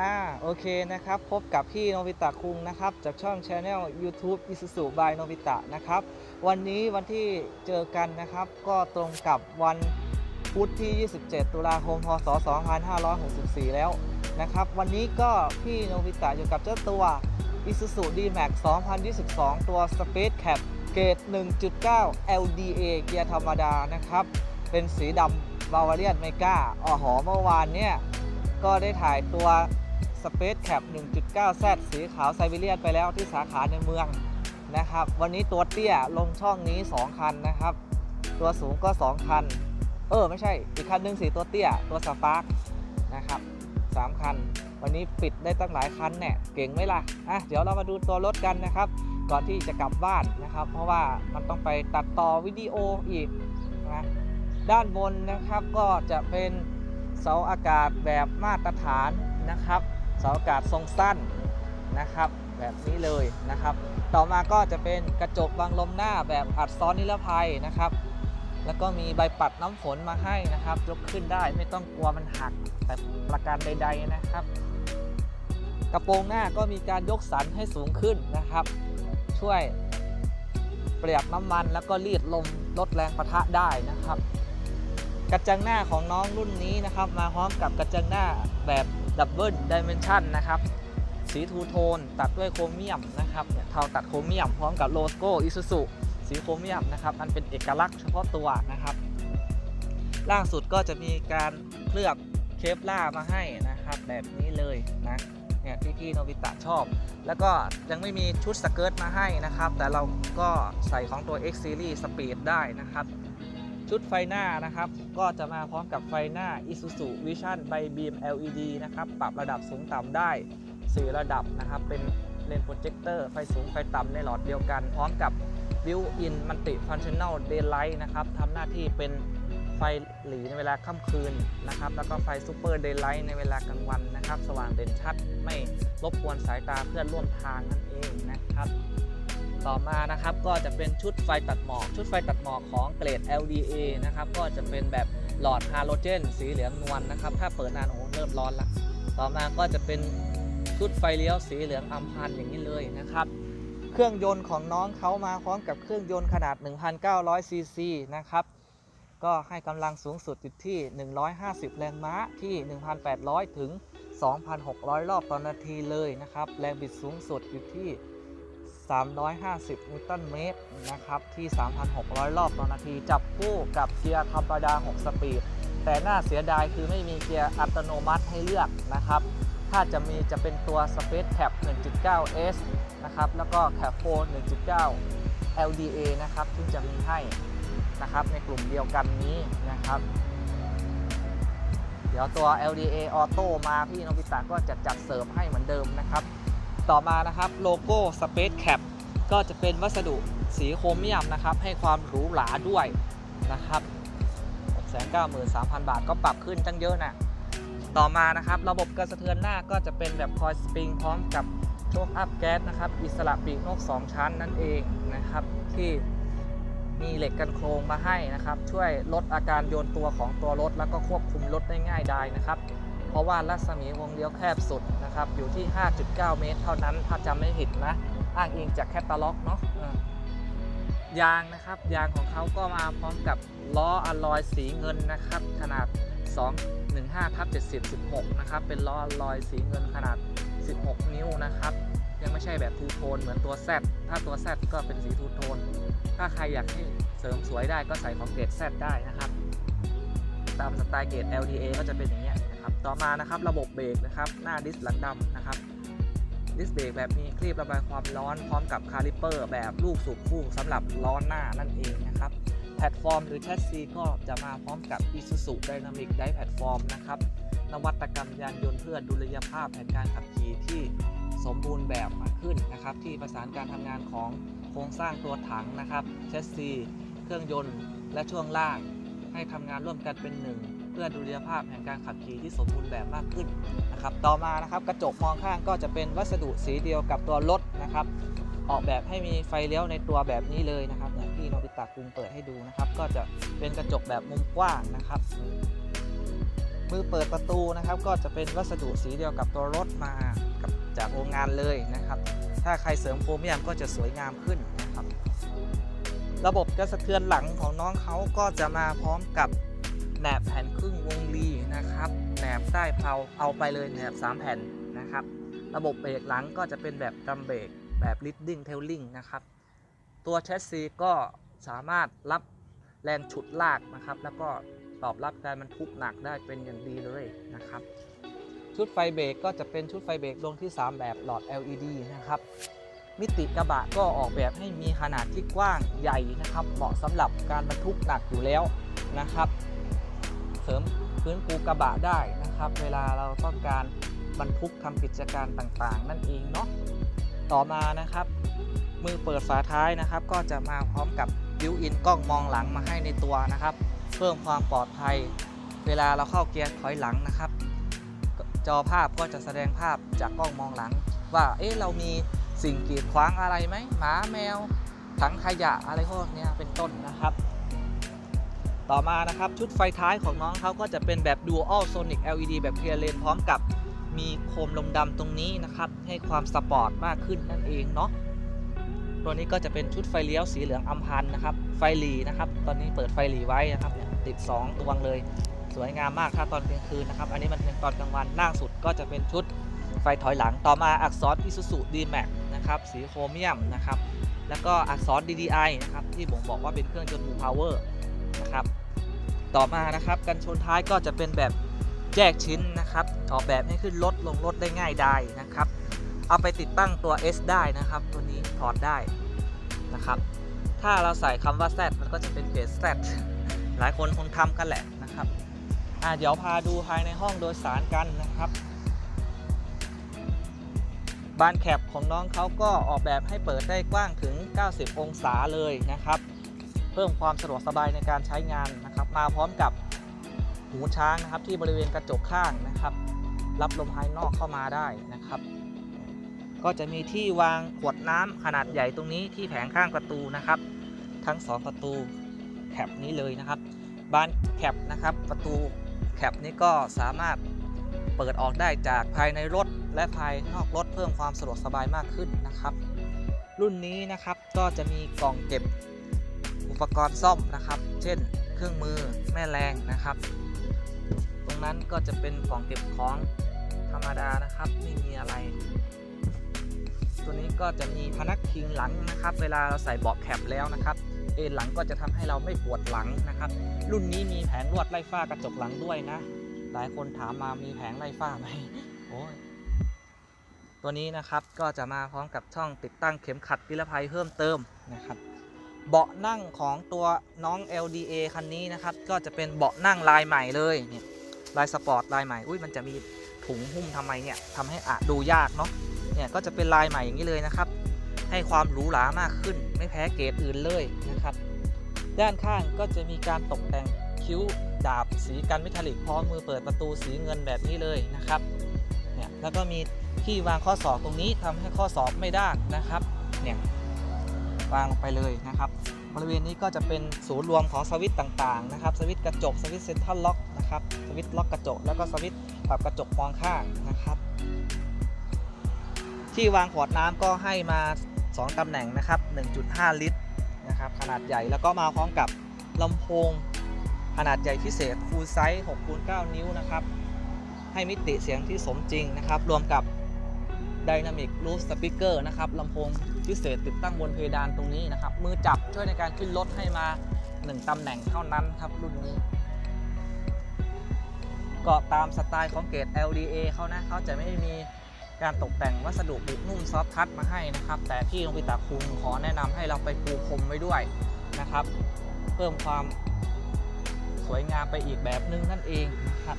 อ่าโอเคนะครับ พบกับพี่โนบิตะคุงนะครับ จากช่อง Channel YouTube Isuzu by โนบิตะนะครับ วันนี้วันที่เจอกันนะครับ ก็ตรงกับวันพุธที่ 27 ตุลาคม พศ 2564 แล้วนะครับ วันนี้ก็พี่โนบิตะอยู่กับเจ้าตัว Isuzu D-Max 2022 ตัว Space Cap เกรด1.9 LDA เกียร์ธรรมดานะครับ เป็นสีดำบาวาเรียนเมกาอ๋อหอเมื่อวานเนี่ย ก็ได้ถ่ายตัว Space Cap 1.9 Z สีขาวไซบีเรียนไปแล้วที่สาขาในเมืองนะครับ วันนี้ตัวเตี้ยลงช่องนี้ 2 คันนะครับ ตัวสูงก็ 2 คัน เออ ไม่ใช่ อีกคันหนึงสีตัวเตี้ย ตัวสปาร์กนะครับ 3 คัน วันนี้ปิดได้ตั้งหลายคันเนี่ยเก่งไหมล่ะอะเดี๋ยวเรามาดูตัวรถกันนะครับ ก่อนที่จะกลับบ้านนะครับ เพราะว่ามันต้องไปตัดต่อวิดีโออีกนะด้านบนนะครับก็จะเป็นเสาอากาศแบบมาตรฐานนะครับ เสาอากาศทรงสั้นนะครับ แบบนี้เลยนะครับ ต่อมาก็จะเป็นกระจกบังลมหน้าแบบอัดซ้อนนิรภัยนะครับ แล้วก็มีใบปัดน้ำฝนมาให้นะครับยกขึ้นได้ไม่ต้องกลัวมันหักแต่ประการใด ๆนะครับ กระโปรงหน้าก็มีการยกสันให้สูงขึ้นนะครับ ช่วยประหยัดน้ำมันแล้วก็รีดลมลดแรงประทะได้นะครับ กระจังหน้าของน้องรุ่นนี้นะครับ มาพร้อมกับกระจังหน้าแบบดับเบิลดิเมนชันนะครับ สีทูโทนตัดด้วยโครเมียมนะครับเนี่ยทาตัดโครเมียมพร้อมกับโลโก้อิซูซุสีโครเมียมนะครับมันเป็นเอกลักษณ์เฉพาะตัวนะครับ ล่างสุดก็จะมีการเคลือบเคฟล่ามาให้นะครับ แบบนี้เลยนะเนี่ยที่พี่โนบิตะชอบ แล้วก็ยังไม่มีชุดสเกิร์ตมาให้นะครับ แต่เราก็ใส่ของตัว X Series Speed ได้นะครับ ชุดไฟหน้านะครับ ก็จะมาพร้อมกับไฟหน้า Isuzu Vision by Beam LED นะครับ ปรับระดับสูงต่ำได้ 4 ระดับนะครับ เป็นเลนส์โปรเจคเตอร์ ไฟสูงไฟต่ำในหลอดเดียวกัน พร้อมกับ Built-in Multi-Functional Daylight นะครับทำหน้าที่เป็นไฟหลีในเวลาค่ำคืนนะครับ แล้วก็ไฟ Super Daylight ในเวลากลางวันนะครับ สว่างเด่นชัด ไม่รบกวนสายตาเพื่อนร่วมทางนั่นเองนะครับ ต่อมานะครับก็จะเป็นชุดไฟตัดหมอกชุดไฟตัดหมอกของเกรด LDA นะครับก็จะเป็นแบบหลอดฮาโลเจน สีเหลืองนวลนะครับ ถ้าเปิดนานโอ้โหเริ่มร้อนละต่อมาก็จะเป็นชุดไฟเลี้ยวสีเหลืองอัมพันอย่างนี้เลยนะครับเครื่องยนต์ของน้องเขามาพร้อมกับเครื่องยนต์ขนาด 1,900 ซีซีนะครับก็ให้กำลังสูงสุดอยู่ที่ 150 แรงม้าที่ 1,800 ถึง 2,600 รอบต่อนาทีเลยนะครับ แรงบิดสูงสุดอยู่ที่ 350 นิวตันเมตรนะครับที่ 3,600 รอบต่อนาที จับคู่กับเกียร์ธรรมดา 6 สปีด แต่น่าเสียดายคือไม่มีเกียร์อัตโนมัติให้เลือกนะครับ ถ้าจะมีจะเป็นตัว Space Cap 1.9S นะครับแล้วก็ Cap 4 1.9 LDA นะครับที่จะมีให้นะครับในกลุ่มเดียวกันนี้นะครับ เดี๋ยวตัว LDA Auto มาพี่นบิตะก็จะจัดเสริมให้เหมือนเดิมนะครับ ต่อมานะครับโลโก้ Space Cap ก็จะเป็นวัสดุสีโครเมียมนะครับให้ความหรูหราด้วยนะครับ693,000 บาทก็ปรับขึ้นตั้งเยอะนะต่อมานะครับระบบกระสะเทือนหน้าก็จะเป็นแบบคอยสปริงพร้อมกับโชคอัพแก๊สนะครับอิสระปีกนก 2 ชั้นนั่นเองนะครับที่มีเหล็กกันโครงมาให้นะครับ ช่วยลดอาการโยนตัวของตัวรถ แล้วก็ควบคุมรถได้ง่ายได้นะครับ เพราะว่ารัศมีวงเลี้ยวแคบสุดนะครับ อยู่ที่ 5.9 เมตร เท่านั้น ถ้าจำไม่ผิดนะ อ้างอิงจากแคตตาล็อกเนาะยางนะครับ ยางของเขาก็มาพร้อมกับล้ออะลอยสีเงินนะครับ ขนาด 215ทับ70 16 นะครับ เป็นล้ออลอยสีเงินขนาด 16 นิ้วนะครับ ยังไม่ใช่แบบทูโทนเหมือนตัว Z ถ้าตัว Z ก็เป็นสีทูโทน ถ้าใครอยากให้เสริมสวยได้ก็ใส่ของเกรด Z ได้นะครับ ตามสไตล์เกรด LDA ก็จะเป็นอย่าง นะครับต่อมานะครับระบบเบรกนะครับหน้าดิสหลังดำนะครับดิสเบรกแบบมีคลีบระบายความร้อนพร้อมกับคาลิเปอร์ แบบลูกสูบคู่สำหรับล้อหน้านั่นเองนะครับแพลตฟอร์มหรือแชสซีก็จะมาพร้อมกับ Isuzu Dynamic Drive Platform นะครับนวัตกรรมยานยนต์เพื่อดุลยภาพแห่งการขับขี่ที่สมบูรณ์แบบมากขึ้นนะครับที่ประสานการทำงานของโครงสร้างตัวถังนะครับแชสซี เครื่องยนต์และช่วงล่าง ให้ทำงานร่วมกันเป็นหนึ่ง เพื่อดุลยภาพแห่งการขับขี่ที่สมบูรณ์แบบมากขึ้นนะครับ ต่อมานะครับกระจกมองข้างก็จะเป็นวัสดุสีเดียวกับตัวรถนะครับ ออกแบบให้มีไฟเลี้ยวในตัวแบบนี้เลยนะครับอย่างที่โนบิตะกรุงเปิดให้ดูนะครับ ก็จะเป็นกระจกแบบมุมกว้างนะครับ มือเปิดประตูนะครับ ก็จะเป็นวัสดุสีเดียวกับตัวรถมากับจากโรงงานเลยนะครับ ถ้าใครเสริมโครเมียมก็จะสวยงามขึ้นนะครับ ระบบกระสะเทือนหลังของน้องเขาก็จะมาพร้อมกับ แหนบแผ่นครึ่งวงลีนะครับแหนบใต้เพลาเอาไปเลยแหนบ 3 แผ่นนะครับ ระบบเบรกหลังก็จะเป็นแบบดรัมเบรกแบบ leading tailing นะครับ ตัวแชสซีก็สามารถรับแรงฉุดลากนะครับ แล้วก็ตอบรับการบรรทุกหนักได้เป็นอย่างดีเลยนะครับ ชุดไฟเบรกก็จะเป็นชุดไฟเบรกดวงที่ 3 แบบหลอด LED นะครับ มิติกระบะก็ออกแบบให้มีขนาดที่กว้างใหญ่นะครับ เหมาะสำหรับการบรรทุกหนักอยู่แล้วนะครับ เสริมพื้นปูกระบะได้นะครับ เวลาเราต้องการบรรทุกทำกิจการต่างๆ นั่นเองเนาะต่อมานะครับ มือเปิดฝาท้ายนะครับ ก็จะมาพร้อมกับบิวอินกล้องมองหลังมาให้ในตัวนะครับ เพิ่มความปลอดภัย เวลาเราเข้าเกียร์ถอยหลังนะครับ จอภาพก็จะแสดงภาพจากกล้องมองหลัง ว่าเอ๊ะเรามีสิ่งกีดขวางอะไรไหมหมาแมวถังขยะอะไรพวกนี้เป็นต้นนะครับ ต่อมานะครับชุดไฟท้ายของน้องเขาก็จะเป็นแบบ Dual Sonic LED แบบเคลียร์เลนพร้อมกับมีโคมลมดำตรงนี้นะครับ ให้ความสปอร์ตมากขึ้นนั่นเองเนาะตัวนี้ก็จะเป็นชุดไฟเลี้ยวสีเหลืองอัมพันนะครับ ไฟหลีนะครับ ตอนนี้เปิดไฟหลีไว้นะครับเนี่ยติด2ตัวเลย สวยงามมากถ้าตอนกลางคืนนะครับ อันนี้มันเป็นตอนกลางวันล่างสุดก็จะเป็นชุดไฟถอยหลังต่อมาอักษร Isuzu D-Max นะครับสีโครเมียมนะครับแล้วก็อักษร DDI นะครับที่ผมบอกว่าเป็นเครื่องยนต์ Blue Power นะครับ ต่อมานะครับกันชนท้ายก็จะเป็นแบบแยกชิ้นนะครับออกแบบให้ขึ้นรถลงรถได้ง่ายได้นะครับ เอาไปติดตั้งตัว S ได้นะครับ ตัวนี้ถอดได้นะครับ ถ้าเราใส่คำว่า Z มันก็จะเป็นเกรด Z หลายคนคงทำกันแหละนะครับอะเดี๋ยวพาดูภายในห้องโดยสารกันนะครับบานแคปของน้องเขาก็ออกแบบให้เปิดได้กว้างถึง 90 องศาเลยนะครับ เพิ่มความสะดวกสบายในการใช้งานนะครับ มาพร้อมกับหูช้างนะครับ ที่บริเวณกระจกข้างนะครับ รับลมภายนอกเข้ามาได้นะครับ ก็จะมีที่วางขวดน้ำขนาดใหญ่ตรงนี้ที่แผงข้างประตูนะครับ ทั้ง 2 ประตูแคปนี้เลยนะครับ บานแคปนะครับ ประตูแคปนี้ก็สามารถเปิดออกได้จากภายในรถและภายนอกรถเพิ่มความสะดวกสบายมากขึ้นนะครับ รุ่นนี้นะครับก็จะมีกล่องเก็บ อุปกรณ์ซ่อมนะครับ เช่น เครื่องมือแม่แรงนะครับ ตรงนั้นก็จะเป็นกล่องเก็บของธรรมดานะครับไม่มีอะไร ตัวนี้ก็จะมีพนักพิงหลังนะครับ เวลาเราใส่เบาะแคปแล้วนะครับเอนหลังก็จะทำให้เราไม่ปวดหลังนะครับ รุ่นนี้มีแผงลวดไล่ฝ้ากระจกหลังด้วยนะ หลายคนถามมามีแผงไล่ฝ้าไหมโอ้ยตัวนี้นะครับก็จะมาพร้อมกับช่องติดตั้งเข็มขัดนิรภัยเพิ่มเติมนะครับ เบาะนั่งของตัวน้อง LDA คันนี้นะครับ ก็จะเป็นเบาะนั่งลายใหม่เลยเนี่ยลายสปอร์ตลายใหม่ อุ้ยมันจะมีถุงหุ้มทำไมเนี่ยทำให้อะดูยากเนาะ เนี่ยก็จะเป็นลายใหม่อย่างนี้เลยนะครับ ให้ความหรูหรามากขึ้น ไม่แพ้เกรดอื่นเลยนะครับ ด้านข้างก็จะมีการตกแต่งคิ้วดาบสีกันเมทัลิกพร้อมมือเปิดประตูสีเงินแบบนี้เลยนะครับ เนี่ยแล้วก็มีที่วางข้อศอกตรงนี้ทำให้ข้อศอกไม่ด้านนะครับ เนี่ย วางลงไปเลยนะครับ บริเวณนี้ก็จะเป็นศูนย์รวมของสวิตต่างๆนะครับสวิตกระจกสวิตเซ็นทรัลล็อกนะครับสวิตล็อกกระจก แล้วก็สวิตปรับกระจกมองข้างนะครับ ที่วางขวดน้ำก็ให้มา 2ตำแหน่งนะครับ 1.5 ลิตรนะครับขนาดใหญ่แล้วก็มาพร้อมกับลำโพงขนาดใหญ่พิเศษ full size 6คูณ9นิ้วนะครับให้มิติเสียงที่สมจริงนะครับ รวมกับ Dynamic Roof Speaker นะครับลำโพงพิเศษติดตั้งบนเพดานตรงนี้นะครับ มือจับช่วยในการขึ้นรถให้มา 1ตำแหน่งเท่านั้นครับรุ่นนี้ก็ตามสไตล์ของเกรด LDA เขานะเขาจะไม่มีการตกแต่งวัสดุบุนุ่มซอฟทัชมาให้นะครับ แต่พี่ลงพิตาคุงขอแนะนำให้เราไปปูพรมไว้ด้วยนะครับ เพิ่มความสวยงามไปอีกแบบนึงนั่นเองนะครับ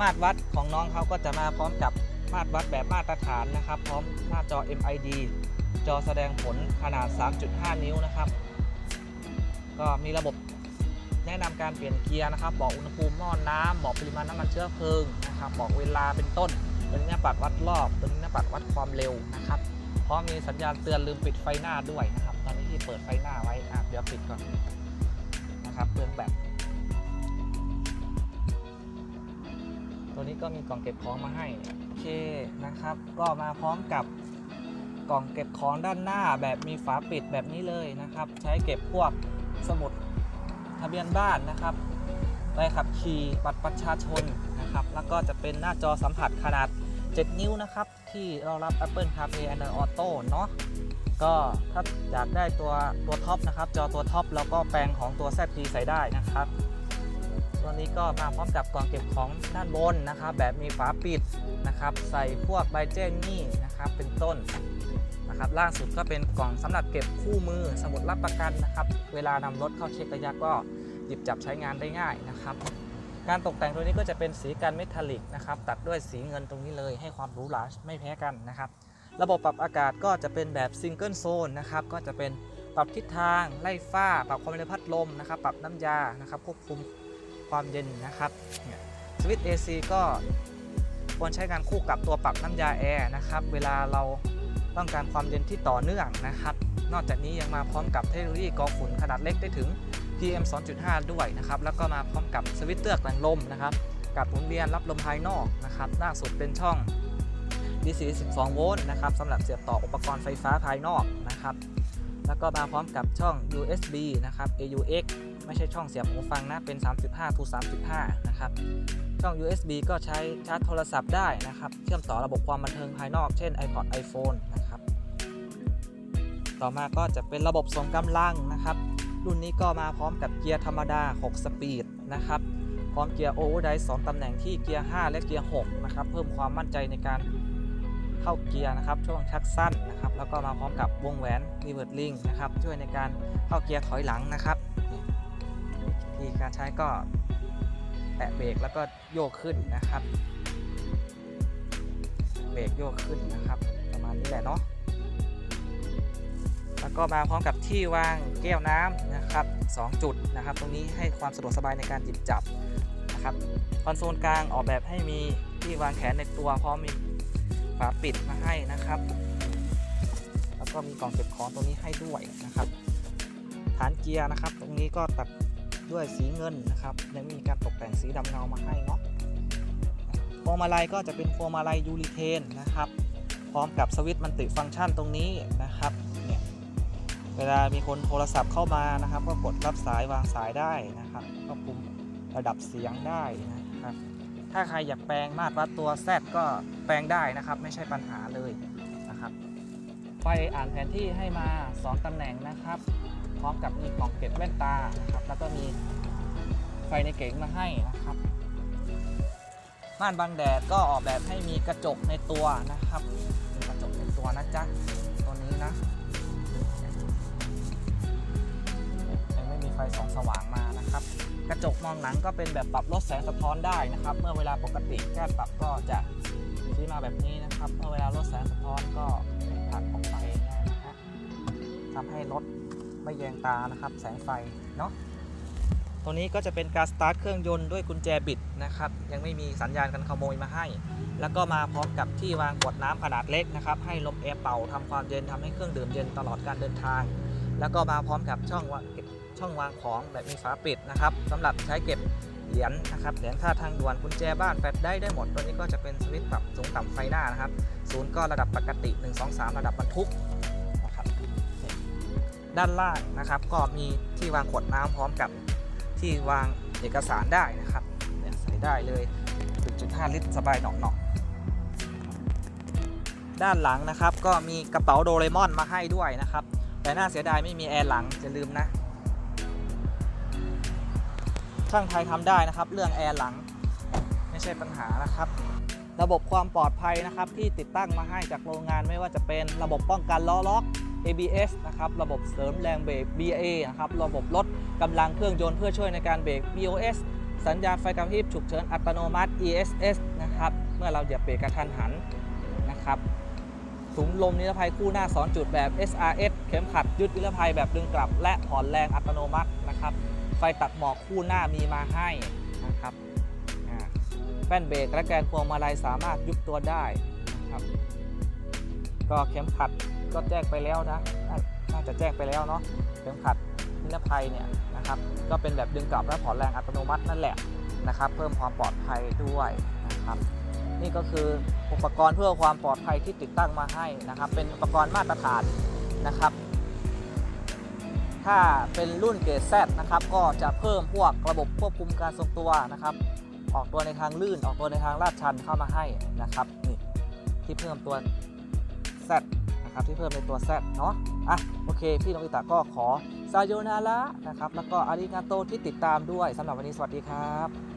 มาตรวัดของน้องเขาก็จะมาพร้อมกับ มาตรวัดแบบมาตรฐานนะครับ พร้อมหน้าจอ MID จอแสดงผลขนาด 3.5 นิ้วนะครับ ก็มีระบบแนะนำการเปลี่ยนเกียร์นะครับ บอกอุณหภูมิหม้อน้ำบอกปริมาณน้ำมันเชื้อเพลิงนะครับ บอกเวลาเป็นต้น ตัวนี้หน้าปัดวัดรอบ ตัวนี้หน้าปัดวัดความเร็วนะครับพร้อมมีสัญญาณเตือนลืมปิดไฟหน้าด้วยนะครับ ตอนนี้ที่เปิดไฟหน้าไว้อะเดี๋ยวปิดก่อนนะครับเปลืองแบตตัวนี้ก็มีกล่องเก็บของมาให้ เคนะครับ ก็มาพร้อมกับกล่องเก็บของด้านหน้าแบบมีฝาปิดแบบนี้เลยนะครับ ใช้เก็บพวกสมุดทะเบียนบ้านนะครับใบขับขี่บัตรประชาชนนะครับ แล้วก็จะเป็นหน้าจอสัมผัสขนาด 7 นิ้วนะครับ ที่รองรับ Apple CarPlay Android Auto เนาะก็ถ้าอยากได้ตัวตัวท็อปนะครับ จอตัวท็อปแล้วก็แปลงของตัว ZP ใส่ได้นะครับ ตัวนี้ก็มาพร้อมกับกล่องเก็บของด้านบนนะครับ แบบมีฝาปิดนะครับ ใส่พวกใบแจ้งหนี้นะครับ เป็นต้นนะครับ ล่างสุดก็เป็นกล่องสำหรับเก็บคู่มือสมุดรับประกันนะครับ เวลานำรถเข้าเช็คระยะก็หยิบจับใช้งานได้ง่ายนะครับ การตกแต่งตัวนี้ก็จะเป็นสีกันเมทัลลิกนะครับ ตัดด้วยสีเงินตรงนี้เลย ให้ความหรูหราไม่แพ้กันนะครับ ระบบปรับอากาศก็จะเป็นแบบซิงเกิลโซนนะครับ ก็จะเป็นปรับทิศทาง ไล่ฝ้า ปรับความเร็วพัดลมนะครับ ปรับน้ำยา นะครับ ควบคุม ความเย็นนะครับสวิตช์ AC ก็ควรใช้งานคู่กับตัวปรับน้ำยาแอร์นะครับ เวลาเราต้องการความเย็นที่ต่อเนื่องนะครับ นอกจากนี้ยังมาพร้อมกับเทคโนโลยีกรองฝุ่นขนาดเล็กได้ถึง PM 2.5 ด้วยนะครับ แล้วก็มาพร้อมกับสวิตช์เตือกแรงลมนะครับ กับหมุนเวียนรับลมภายนอกนะครับ หน้าสุดเป็นช่อง DC 12 โวลต์นะครับสำหรับเสียบต่ออุปกรณ์ไฟฟ้าภายนอกนะครับ แล้วก็มาพร้อมกับช่อง USB นะครับ AUX ไม่ใช่ช่องเสียบหูฟังนะเป็น 35 to 35 นะครับ ช่อง USB ก็ใช้ชาร์จโทรศัพท์ได้นะครับ เชื่อมต่อระบบความบันเทิงภายนอก เช่น iPod iPhone นะครับ ต่อมาก็จะเป็นระบบส่งกำลังนะครับ รุ่นนี้ก็มาพร้อมกับเกียร์ธรรมดา 6 สปีดนะครับ พร้อมเกียร์โอเวอร์ไดร์2ตำแหน่งที่เกียร์ 5 และเกียร์ 6 นะครับ เพิ่มความมั่นใจในการเข้าเกียร์นะครับช่วงชักสั้นนะครับ แล้วก็มาพร้อมกับวงแหวนรีเวิร์ดลิงนะครับช่วยในการเข้าเกียร์ถอยหลังนะครับ ธีการใช้ก็แตะเบรกแล้วก็โยกขึ้นนะครับ เบรกโยกขึ้นนะครับ ประมาณนี้แหละเนาะแล้วก็มาพร้อมกับที่วางแก้วน้ำนะครับ 2 จุดนะครับ ตรงนี้ให้ความสะดวกสบายในการหยิบจับนะครับคอนโซลกลางออกแบบให้มีที่วางแขนในตัวพร้อมมีฝาปิดมาให้นะครับ แล้วก็มีกล่องเก็บของตรงนี้ให้ด้วยนะครับ ฐานเกียร์นะครับ ตรงนี้ก็ตัด ด้วยสีเงินนะครับยังมีการตกแต่งสีดำเงามาให้เนาะพวงมาลัยก็จะเป็นพวงมาลัยยูริเทนนะครับ พร้อมกับสวิตช์มันติฟังก์ชันตรงนี้นะครับเนี่ยเวลามีคนโทรศัพท์เข้ามานะครับ ก็กดรับสายวางสายได้นะครับก็ปุ่มระดับเสียงได้นะครับ ถ้าใครอยากแปลงมาตรวัดตัว Z ก็แปลงได้นะครับ ไม่ใช่ปัญหาเลยนะครับไฟอ่านแผนที่ให้มา 2ตำแหน่งนะครับ ร้อมกับมีกล่องเก็บแว่นตานะครับแล้วก็มีไฟในเก๋งมาให้นะครับม่านบังแดดก็ออกแบบให้มีกระจกในตัวนะครับมีกระจกในตัวนะจ๊ะตัวนี้นะยังไม่มีไฟสองสว่างมานะครับ กระจกมองหลังก็เป็นแบบปรับลดแสงสะท้อนได้นะครับ เมื่อเวลาปกติการปรับก็จะชี้มาแบบนี้นะครับ เมื่อเวลาลดแสงสะท้อนก็ผลักออกไปง่ายนะฮะทำให้รถ ไม่แยงตานะครับ แสงไฟเนาะตัวนี้ก็จะเป็นการสตาร์ทเครื่องยนต์ด้วยกุญแจบิดนะครับ ยังไม่มีสัญญาณการขโมยมาให้ แล้วก็มาพร้อมกับที่วางขวดน้ำขนาดเล็กนะครับ ให้ลมแอร์เป่าทำความเย็นทำให้เครื่องดื่มเย็นตลอดการเดินทาง แล้วก็มาพร้อมกับช่องวางเก็บช่องวางของแบบมีฝาปิดนะครับสำหรับใช้เก็บเหรียญนะครับเหรียญค่าทางด่วนกุญแจบ้านแฟลได้ได้หมด ตัวนี้ก็จะเป็นสวิตช์ปรับสูงต่ำไฟหน้านะครับศูนย์ก็ระดับปกติ 1 2 3 ระดับบรรทุก ด้านล่างนะครับ ก็มีที่วางขวดน้ำพร้อมกับที่วางเอกสารได้นะครับเนี่ยใส่ได้เลย1.5ลิตรสบายหนอกๆด้านหลังนะครับ ก็มีกระเป๋าโดเรมอนมาให้ด้วยนะครับ แต่น่าเสียดายไม่มีแอร์หลังอย่าลืมนะช่างไทยทำได้นะครับ เรื่องแอร์หลังไม่ใช่ปัญหานะครับระบบความปลอดภัยนะครับที่ติดตั้งมาให้จากโรงงานไม่ว่าจะเป็นระบบป้องกันล้อล็อก ABS นะครับ ระบบเสริมแรงเบรก BA นะครับ ระบบลดกำลังเครื่องยนต์เพื่อช่วยในการเบรก BOS สัญญาณไฟกระพริบฉุกเฉินอัตโนมัติ ESS นะครับ เมื่อเราเหยียบเบรกกระทันหันนะครับถุงลมนิรภัยคู่หน้า 2 จุดแบบ SRS เข็มขัดยึดนิรภัยแบบดึงกลับ และผ่อนแรงอัตโนมัตินะครับ ไฟตัดหมอกคู่หน้ามีมาให้นะครับแป้นเบรกและแกนพวงมาลัยสามารถยุบตัวได้นะครับ ก็เข็มขัด ก็แจ้งไปแล้วนะน่าน่จะแจ้งไปแล้วเนาะเข็มขัดนิรภัยเนี่ยนะครับก็เป็นแบบดึงกลับและผ่อนแรงอัตโนมัตินั่นแหละนะครับ เพิ่มความปลอดภัยด้วยนะครับนี่ก็คืออุปกรณ์เพื่อความปลอดภัยที่ติดตั้งมาให้นะครับ เป็นอุปกรณ์มาตรฐานนะครับ ถ้าเป็นรุ่นเกรด Z นะครับก็จะเพิ่มพวกระบบควบคุมการทรงตัวนะครับ ออกตัวในทางลื่นออกตัวในทางลาดชันเข้ามาให้นะครับนี่ที่เพิ่มตัว Z นะครับที่เพิ่มในตัว Z เนาะอะโอเค พี่นวิตะก็ขอซาโยนาระนะครับแล้วก็อาริกาโตที่ติดตามด้วยสำหรับวันนี้สวัสดีครับ